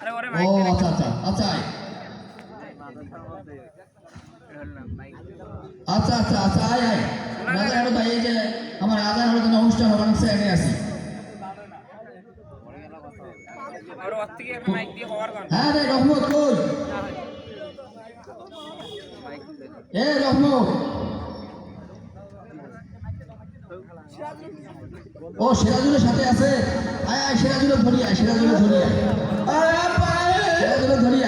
আরে ওরে ও আচ্ছা আচ্ছা আচ্ছা। আয়। আচ্ছা আচ্ছা আচ্ছা আয় আয়। রাজা হলো ভাই এই যে আমার রাজা হলো তো অনুষ্ঠান হবে দিয়ে হওয়ার গান হ্যাঁ রে রহমত কই? এ রহমত। ও সিরাজুলের সাথে আছে? আয় আয় সিরাজুলের ধরি আয় সিরাজুলের ধরি আয়। আয়, আয়, ধরি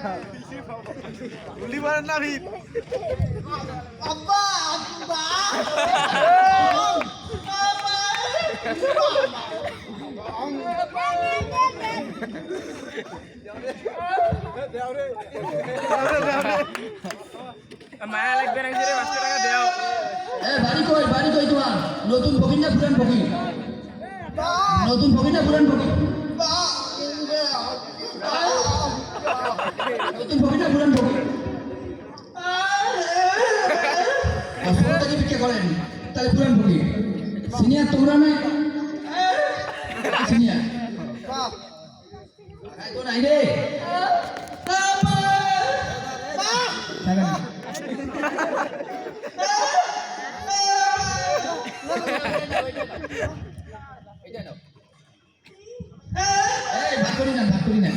আয় আয়, আয়। মায়া লাগবে না রে পাঁচশো টাকা দেও বাড়ি নতুন ফকির না পুরান ফকির নতুন ফকির না পুরান ফকির করেন না সিনিয়র নাই রে থাকেন। এই ভাগ করি না ভাগ করি না